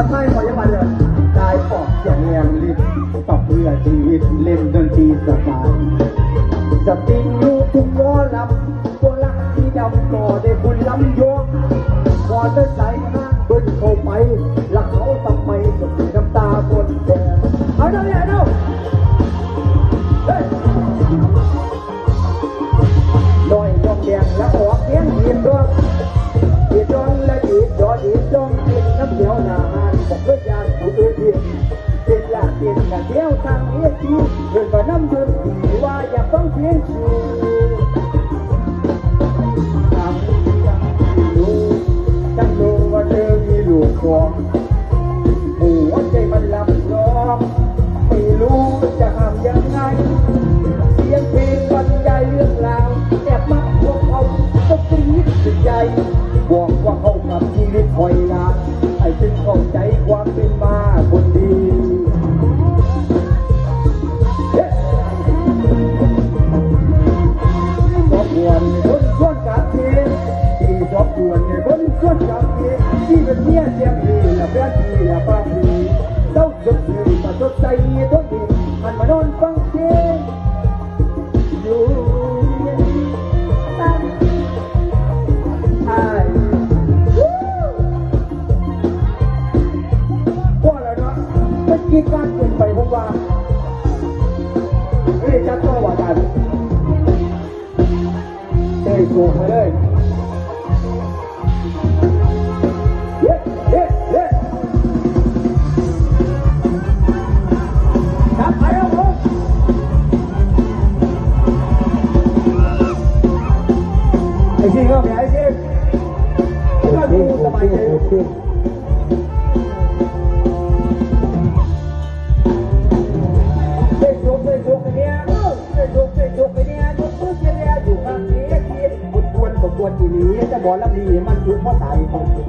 ตัดไม้ขอยังมาเลยตายปอกจะเลียงลิ้นปรับเพื่อชีวิตเล่นดนตรีสบายสปริงอยู่ทุกหมอลำตัวลักที่ดำก็ได้บุญลำโยงพอจะใส่ห้างเบิ้ลเข้าไป หนาหานบอกเพื่อยานผู้อื่นเดียเป็นลาเตียนกันเดียวทางเอทีเดินไปน้ำเดินสีว่าอยากฟังเสียงชูทำยังรู้จังรู้ว่าเธอมีลูกของหัวใจมันหลับร้องไม่รู้จะห้ามยังไง เสียงเพลงบรรยายเรื่องราวแอบมาพวกเขาก็กรี๊ดสุดใจบอกว่าเขากับชีวิตคอย ความเป็นมา เมื่กี้การเปลี่ยนไปผมว่าเฮ้ยจัดตัวว่ากันเฮ้ยสูงเลยเย้เย้เย้จับไปเอาผมไอ้ที่ก็ไม่ไอ้ที่ก็ดูสบายใจ นอีหลีจะบอกแล้วดีมันถูกเพราะตาย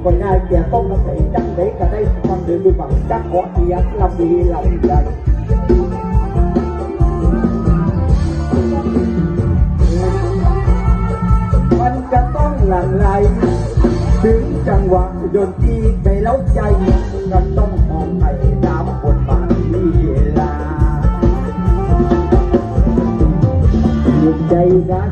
คนง่ายเกียร์ต้องมาใสจังเด็กก็ได้ความเดินดูบังจังขอเกียร์ลำดีลำใหญ่มันจะต้องหลั่งไหลถึงจังหวะดนตรีในเล้าใจก็ต้องมองไปตามบทบาทลีลาหยุดใจรัก